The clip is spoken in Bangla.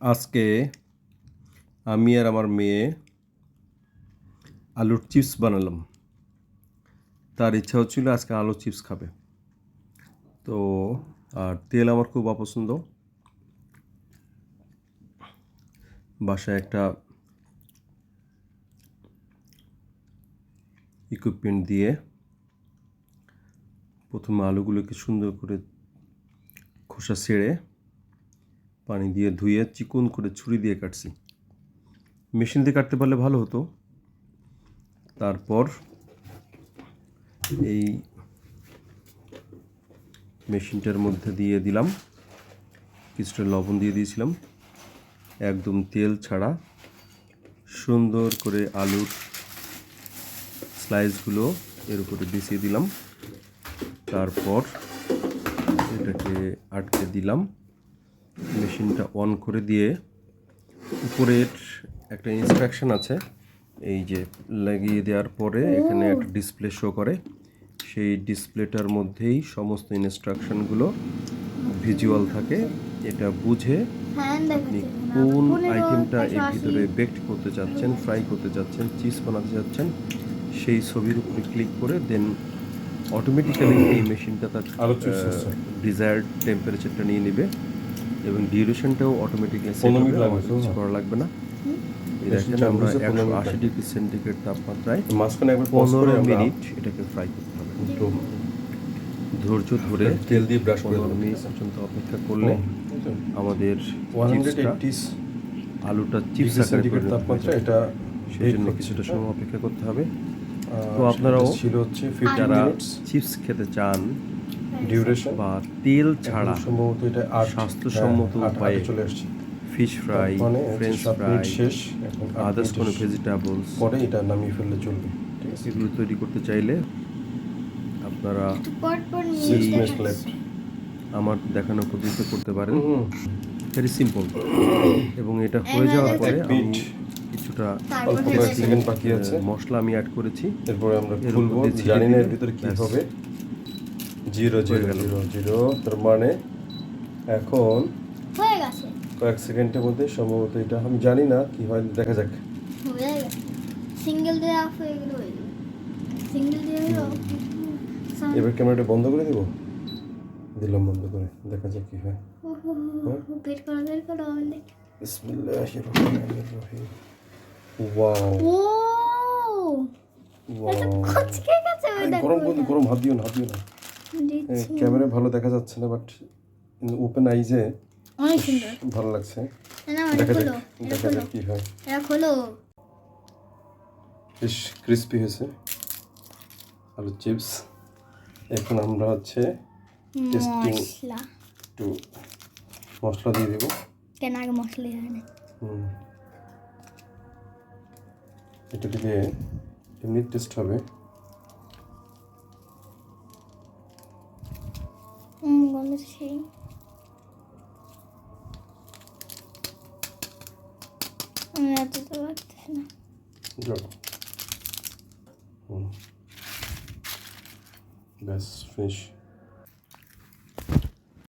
আজকে আমি আর আমার মেয়ে আলুর চিপস বানালাম। তার ইচ্ছা হচ্ছিল আজকে আলুর চিপস খাবে। তো, আর তেল আমার খুব অপছন্দ। বাসায় একটা ইকুইপমেন্ট দিয়ে প্রথমে আলুগুলোকে সুন্দর করে খোসা ছেড়ে পানি দিয়ে ধুয়ে চিকন করে ছুরি দিয়ে কাটছি। মেশিন দিয়ে কাটতে পারলে ভালো হতো। তারপর এই মেশিনটার মধ্যে দিয়ে দিলাম। কিছুটা লবণ দিয়ে দিয়েছিলাম। একদম তেল ছাড়া সুন্দর করে আলুর স্লাইসগুলো এর উপরে বিছিয়ে দিলাম। তারপর এটাকে আটকে দিলাম। মেশিনটা অন করে দিয়ে উপরের একটা ইনস্ট্রাকশন আছে। এই যে লাগিয়ে দেওয়ার পরে এখানে একটা ডিসপ্লে শো করে। সেই ডিসপ্লেটার মধ্যেই সমস্ত ইনস্ট্রাকশনগুলো ভিজুয়াল থাকে। এটা বুঝে হ্যাঁ আপনি কোন আইটেমটা এর ভিতরে বেকড করতে চাচ্ছেন ফ্রাই করতে চাচ্ছেন চিজ বানাতে চাচ্ছেন সেই ছবির উপরে ক্লিক করে দেন অটোমেটিক্যালি এই মেশিনটা তার। ডিজায়ার্ড টেম্পারেচারটা নিয়ে নেবে। এবং ডিউরেশনটাও অটোমেটিক্যালি সেট হবে করা লাগবে না। এই দেখেন আমরা একশো আশি ডিগ্রি সেন্টিগ্রেড তাপমাত্রায় মাঝখানে একবার পনেরো মিনিট এটাকে ফ্রাই করতে হবে। ধৈর্য ধরে তেল দিয়ে ব্রাশ করে মিনিট পর্যন্ত অপেক্ষা করলে আমাদের ওয়ান হান্ড্রেড আলুটা চিপস ডিগ্রি আকারে তাপমাত্রা এটা সেই জন্য কিছুটা সময় অপেক্ষা করতে হবে। তো আপনারাও ছিল হচ্ছে যারা চিপস খেতে চান ডিউরেশন বা তেল ছাড়া সম্ভবত এটা আট স্বাস্থ্যসম্মত হ্যাঁ, উপায়ে চলে আসছে ফিশ ফ্রাই মানে ফ্রেঞ্চ ফ্রাই শেষ আদার্স কোনো ভেজিটেবলস পরে এটা নামিয়ে ফেললে চলবে ঠিক আছে? এগুলো তৈরি করতে চাইলে আপনারা আমার দেখানো পদ্ধতিতে করতে পারেন। ভেরি সিম্পল এবং এটা হয়ে যাওয়ার পরে আমি কিছুটা অল্প কয়েক সেকেন্ড বাকি আছে। মশলা আমি অ্যাড করেছি। এরপরে আমরা খুলবো জানি না এর ভিতরে কি হবে। Zero zero zero zero. তার মানে এখন হয়ে গেছে। কয়েক সেকেন্ডের মধ্যে সম্ভবত এটা আমি জানি না কি হয় দেখা যাক। সিঙ্গেল দিয়ে হয়ে গেলে সিঙ্গেল দিয়ে এবার ক্যামেরাটা বন্ধ করে দেবো? দিলাম বন্ধ করে দেখা যাক কি হয়। বের করো বের করো বিসমিল্লাহির রহমানির রহিম। ওয়াও। ও গরম গরম হাত দিও না হাত দিও না। দিচ্ছি ক্যামেরায় ভালো দেখা যাচ্ছে না বাট ওপেন আইজে অনেক সুন্দর। ভালো লাগছে। দেখা খোলো যাক দেখা যাক কি হয়। এটা খোলো। বেশ ক্রিস্পি হয়েছে। আলু চিপস এখন আমরা হচ্ছে টেস্টিং একটু মশলা দিয়ে দেবো। কেন আগে মশলা হয় না হুম। এটা দিলে এমনি টেস্ট হবে। আমি এত তো পারতেছি না। ব্যাস ফিনিশ